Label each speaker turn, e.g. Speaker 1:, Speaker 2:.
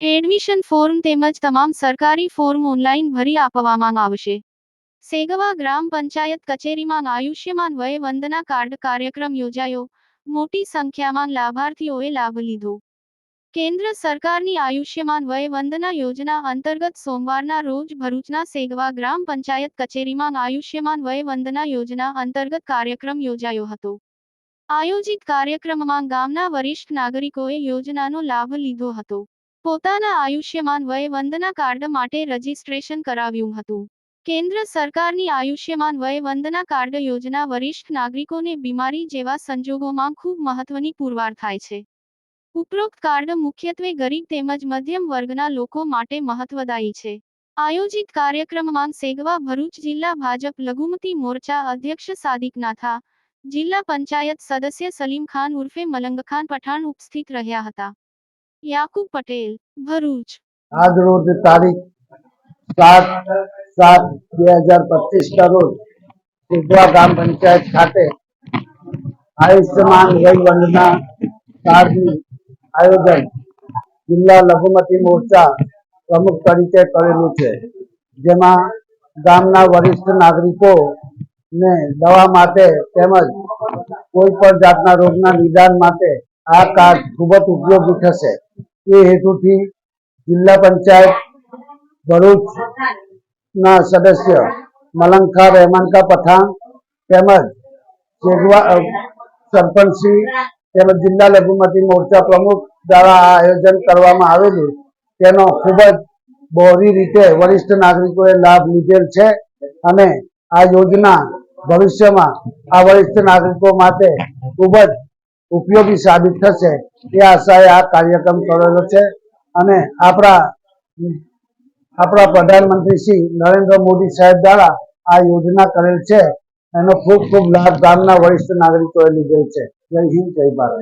Speaker 1: Admission form તેમજ તમામ સરકારી ફોર્મ ઓનલાઈન ભરી આપવામાં આવશે. સેગવા ગ્રામ પંચાયત કચેરીમાં આયુષ્યમાન વય વંદના કાર્ડ કાર્યક્રમ યોજાયો. મોટી સંખ્યામાં લાભાર્થીઓએ લાભ લીધો. કેન્દ્ર સરકારની આયુષ્યમાન વય વંદના યોજના અંતર્ગત સોમવારના રોજ ભરૂચના સેગવા ગ્રામ પંચાયત કચેરીમાં આયુષ્યમાન વય વંદના યોજના અંતર્ગત કાર્યક્રમ યોજાયો હતો. આયોજિત કાર્યક્રમમાં ગામના વરિષ્ઠ નાગરિકોએ યોજનાનો લાભ લીધો હતો. પોતાના આયુષ્યમાન વય વંદના કાર્ડ માટે રજીસ્ટ્રેશન કરાવ્યું હતું. કેન્દ્ર સરકારની આયુષ્યમાન વય વંદના કાર્ડ યોજના વરિષ્ઠ નાગરિકોને બીમારી જેવા સંજોગોમાં ખૂબ મહત્વની પુરવાર થાય છે. ઉપરોક્ત કાર્ડ મુખ્યત્વે ગરીબ તેમજ મધ્યમ વર્ગના લોકો માટે મહત્વદાયી છે. આયોજિત કાર્યક્રમમાં સેગવા ભરૂચ જિલ્લા ભાજપ લઘુમતી મોરચા અધ્યક્ષ સાદિક નાથા, જિલ્લા પંચાયત સદસ્ય સલીમ ખાન ઉર્ફે મલંગખાન પઠાણ ઉપસ્થિત રહ્યા હતા. યાકુબ પટેલ, ભરૂચ.
Speaker 2: આજ રોજ તારીખ સાત સાત બે હજાર પચીસ ના રોજ કુંભવા ગ્રામ પંચાયત ખાતે આયુષ્યમાન વય વંદના કાર્ડનું આયોજન જિલ્લા લઘુમતી મોરચા પ્રમુખ તરીકે કરેલું છે. જેમાં ગામના વરિષ્ઠ નાગરિકો ને દવા માટે તેમજ કોઈ પણ જાતના રોગના નિદાન માટે આ કાર્ડ ખૂબ જ ઉપયોગી થશે. એ હેતુથી જિલ્લા પંચાયત ભરૂચ ના સદસ્ય મલંગખા રહેમાનકા પઠાણ તેમજ સરપંચ સરપંચશ્રી તેમજ જિલ્લા લઘુમતી મોરચા પ્રમુખ દ્વારા આ આયોજન કરવામાં આવેલું. તેનો ખૂબ જ બહોળી રીતે વરિષ્ઠ નાગરિકોએ લાભ લીધેલ છે અને આ યોજના ભવિષ્યમાં આ વરિષ્ઠ નાગરિકો માટે ખૂબ જ ઉપયોગી સાબિત થશે એ આશાએ આ કાર્યક્રમ કરેલો છે. અને આપણા આપણા પ્રધાનમંત્રી શ્રી નરેન્દ્ર મોદી સાહેબ દ્વારા આ યોજના કરેલ છે. એનો ખૂબ ખૂબ લાભ ગામના વરિષ્ઠ નાગરિકોએ લીધેલ છે. જય હિન્દ, જય ભારત.